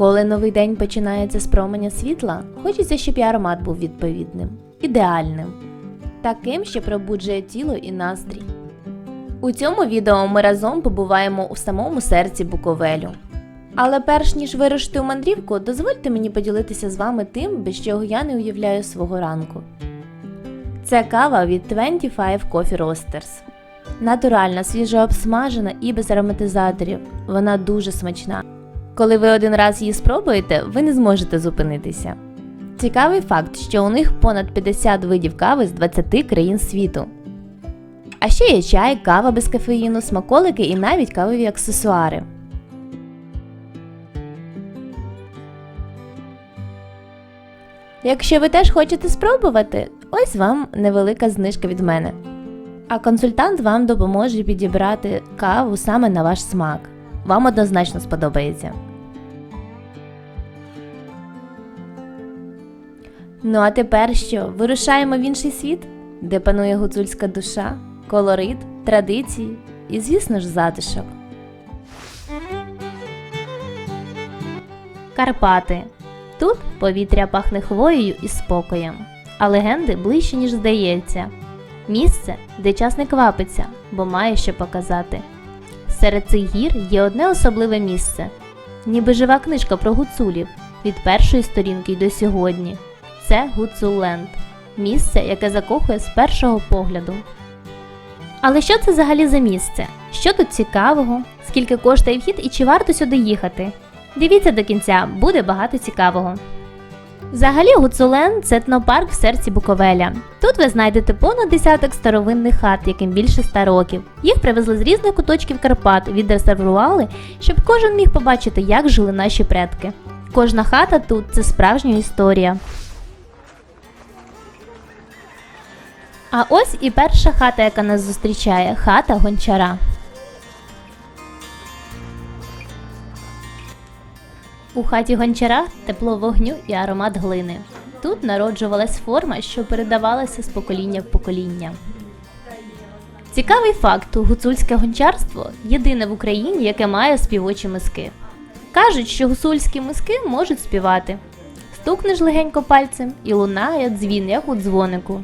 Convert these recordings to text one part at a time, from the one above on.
Коли новий день починається з променя світла, хочеться, щоб і аромат був відповідним, ідеальним, таким, що пробуджує тіло і настрій. У цьому відео ми разом побуваємо у самому серці Буковелю. Але перш ніж вирушити у мандрівку, дозвольте мені поділитися з вами тим, без чого я не уявляю свого ранку. Це кава від 25 Coffee Roasters. Натуральна, свіжо обсмажена і без ароматизаторів. Вона дуже смачна. Коли ви один раз її спробуєте, ви не зможете зупинитися. Цікавий факт, що у них понад 50 видів кави з 20 країн світу. А ще є чай, кава без кофеїну, смаколики і навіть кавові аксесуари. Якщо ви теж хочете спробувати, ось вам невелика знижка від мене. А консультант вам допоможе підібрати каву саме на ваш смак. Вам однозначно сподобається. Ну а тепер що? Вирушаємо в інший світ, де панує гуцульська душа, колорит, традиції і, звісно ж, затишок. Карпати. Тут повітря пахне хвоєю і спокоєм, а легенди ближче, ніж здається. Місце, де час не квапиться, бо має що показати. Серед цих гір є одне особливе місце, ніби жива книжка про гуцулів від першої сторінки й до сьогодні. Це Гуцуленд, місце, яке закохує з першого погляду. Але що це взагалі за місце? Що тут цікавого? Скільки коштує вхід і чи варто сюди їхати? Дивіться до кінця, буде багато цікавого. Взагалі Гуцулен це етнопарк в серці Буковеля. Тут ви знайдете понад десяток старовинних хат, яким більше ста років. Їх привезли з різних куточків Карпат, відреставрували, щоб кожен міг побачити, як жили наші предки. Кожна хата тут це справжня історія. А ось і перша хата, яка нас зустрічає хата гончара. У хаті гончара тепло вогню і аромат глини. Тут народжувалась форма, що передавалася з покоління в покоління. Цікавий факт: гуцульське гончарство єдине в Україні, яке має співочі миски. Кажуть, що гуцульські миски можуть співати. Стукнеш легенько пальцем і лунає дзвін, як у дзвонику.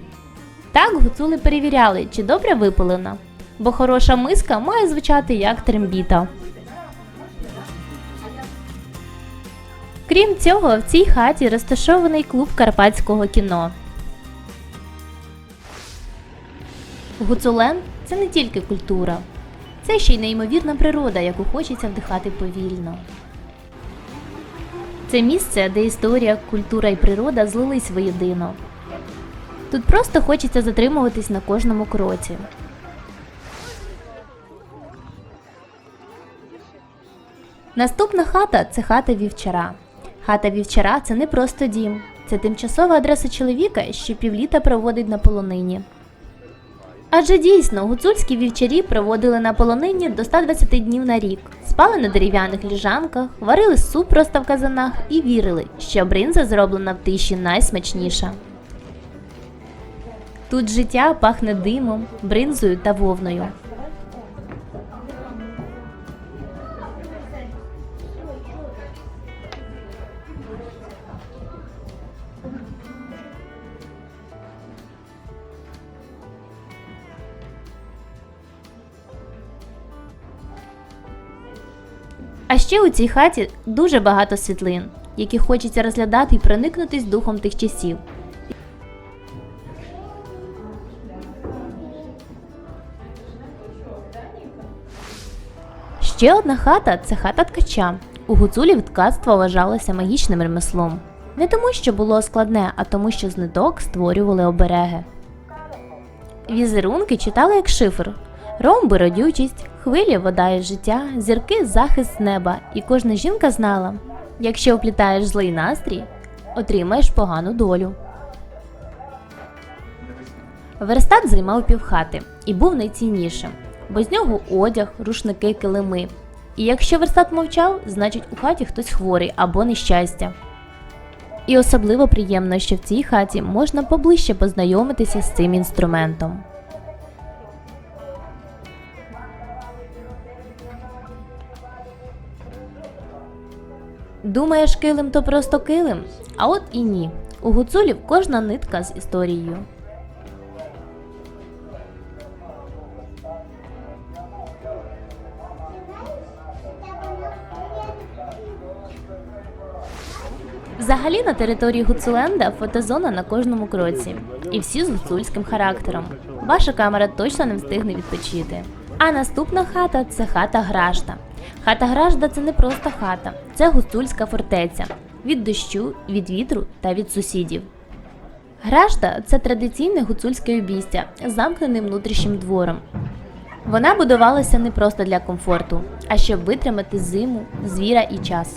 Так гуцули перевіряли, чи добре випалена, бо хороша миска має звучати як трембіта. Крім цього, в цій хаті розташований клуб карпатського кіно. Гуцулен це не тільки культура, це ще й неймовірна природа, яку хочеться вдихати повільно. Це місце, де історія, культура і природа злились воєдино. Тут просто хочеться затримуватись на кожному кроці. Наступна хата це хата вівчара. Хата вівчара це не просто дім, це тимчасова адреса чоловіка, що півліта проводить на полонині. Адже дійсно гуцульські вівчарі проводили на полонині до 120 днів на рік, спали на дерев'яних ліжанках, варили суп просто в казанах і вірили, що бринза зроблена в тиші найсмачніша. Тут життя пахне димом, бринзою та вовною. Ще у цій хаті дуже багато світлин, які хочеться розглядати і проникнутись духом тих часів. Ще одна хата це хата ткача. У гуцулів ткацтво вважалося магічним ремеслом. Не тому, що було складне, а тому, що з створювали обереги. Візерунки читали як шифр. Ромби родючість, хвилі вода і життя, зірки захист неба, і кожна жінка знала, якщо оплітаєш злий настрій, отримаєш погану долю. Верстат займав півхати і був найціннішим, бо з нього одяг, рушники, килими. І якщо верстат мовчав, значить у хаті хтось хворий або нещастя. І особливо приємно, що в цій хаті можна поближче познайомитися з цим інструментом. Думаєш, килим то просто килим? А от і ні. У гуцулів кожна нитка з історією. Взагалі на території Гуцуленда фотозона на кожному кроці. І всі з гуцульським характером. Ваша камера точно не встигне відпочити. А наступна хата це хата Гражда. Хата Гражда це не просто хата, це гуцульська фортеця від дощу, від вітру та від сусідів. Гражда це традиційне гуцульське обійстя з замкненим внутрішнім двором. Вона будувалася не просто для комфорту, а щоб витримати зиму, звіра і час.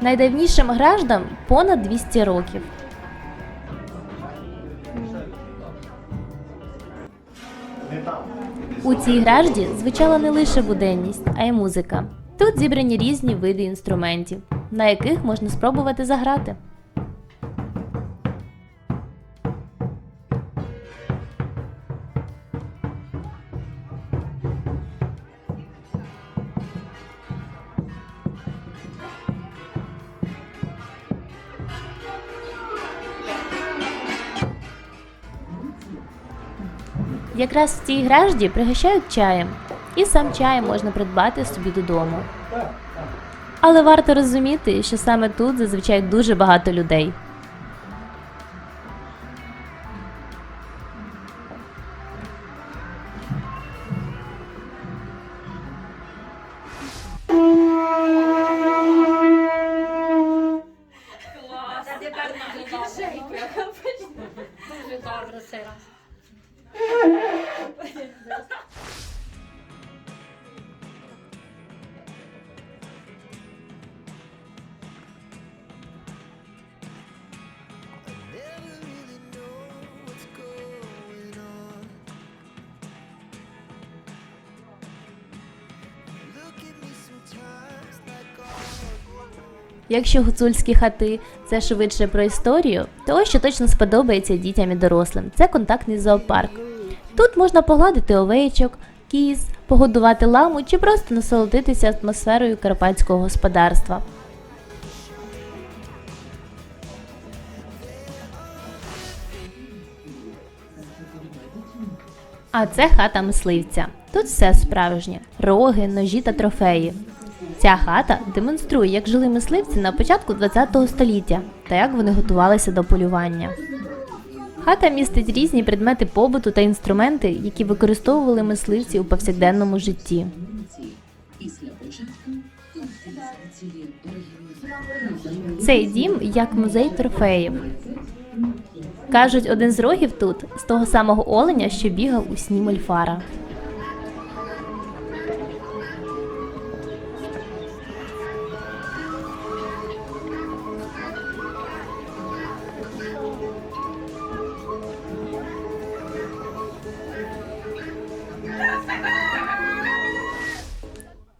Найдавнішим граждам понад 200 років. У цій гражді звучала не лише буденність, а й музика. Тут зібрані різні види інструментів, на яких можна спробувати заграти. Якраз в цій гражді пригощають чаєм, і сам чай можна придбати собі додому. Але варто розуміти, що саме тут зазвичай дуже багато людей. Якщо гуцульські хати це швидше про історію, то ось що точно сподобається дітям і дорослим. Це контактний зоопарк. Тут можна погладити овечок, кіз, погодувати ламу чи просто насолодитися атмосферою карпатського господарства. А це хата мисливця. Тут все справжнє: роги, ножі та трофеї. Ця хата демонструє, як жили мисливці на початку ХХ століття та як вони готувалися до полювання. Хата містить різні предмети побуту та інструменти, які використовували мисливці у повсякденному житті. Цей дім як музей трофеїв. Кажуть, один з рогів тут з того самого оленя, що бігав у сні Мольфара.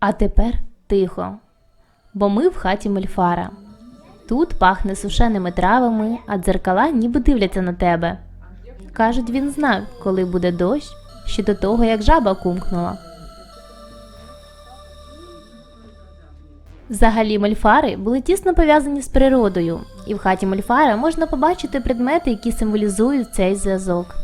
А тепер тихо, бо ми в хаті Мольфара. Тут пахне сушеними травами, а дзеркала ніби дивляться на тебе. Кажуть, він знав, коли буде дощ, ще до того, як жаба кумкнула. Взагалі мольфари були тісно пов'язані з природою, і в хаті мольфара можна побачити предмети, які символізують цей зв'язок.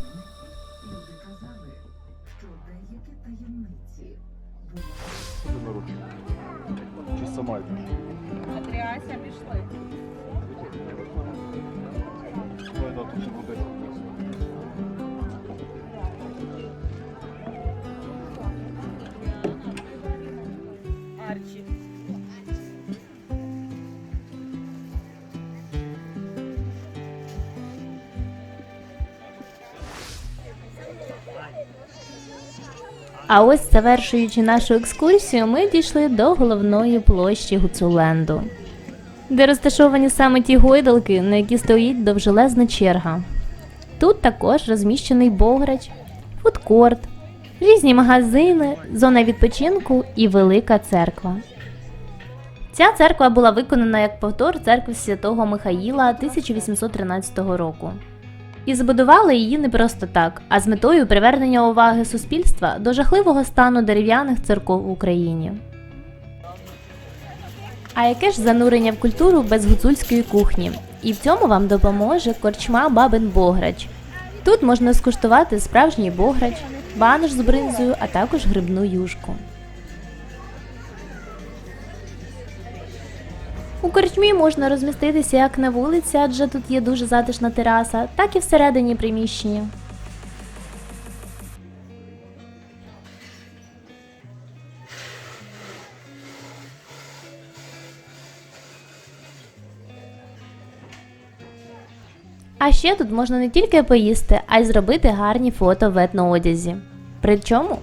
А ось завершуючи нашу екскурсію, ми дійшли до головної площі Гуцуленду, де розташовані саме ті гойдалки, на які стоїть довжелезна черга. Тут також розміщений бограч, фудкорт, різні магазини, зона відпочинку і велика церква. Ця церква була виконана як повтор церкви святого Михаїла 1813 року. І збудували її не просто так, а з метою привернення уваги суспільства до жахливого стану дерев'яних церков в Україні. А яке ж занурення в культуру без гуцульської кухні? І в цьому вам допоможе корчма Бабин Бограч. Тут можна скуштувати справжній бограч, банош з бринзою, а також грибну юшку. У корчмі можна розміститися як на вулиці, адже тут є дуже затишна тераса, так і всередині приміщення. А ще тут можна не тільки поїсти, а й зробити гарні фото в етноодязі. Причому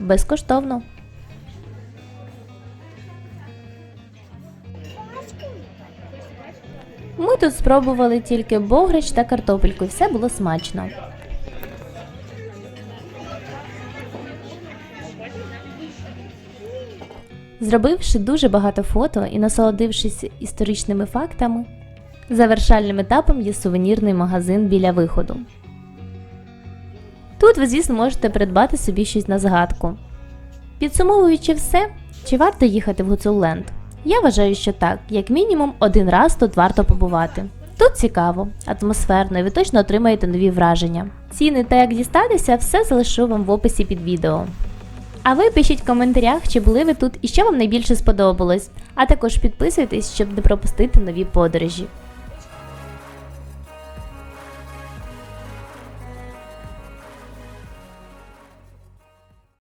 безкоштовно. Тут спробували тільки бограч та картопельку, і все було смачно. Зробивши дуже багато фото і насолодившись історичними фактами, завершальним етапом є сувенірний магазин біля виходу. Тут ви, звісно, можете придбати собі щось на згадку. Підсумовуючи все, чи варто їхати в Гуцулленд? Я вважаю, що так, як мінімум один раз тут варто побувати. Тут цікаво, атмосферно, і ви точно отримаєте нові враження. Ціни та як дістатися, все залишу вам в описі під відео. А ви пишіть в коментарях, чи були ви тут і що вам найбільше сподобалось. А також підписуйтесь, щоб не пропустити нові подорожі.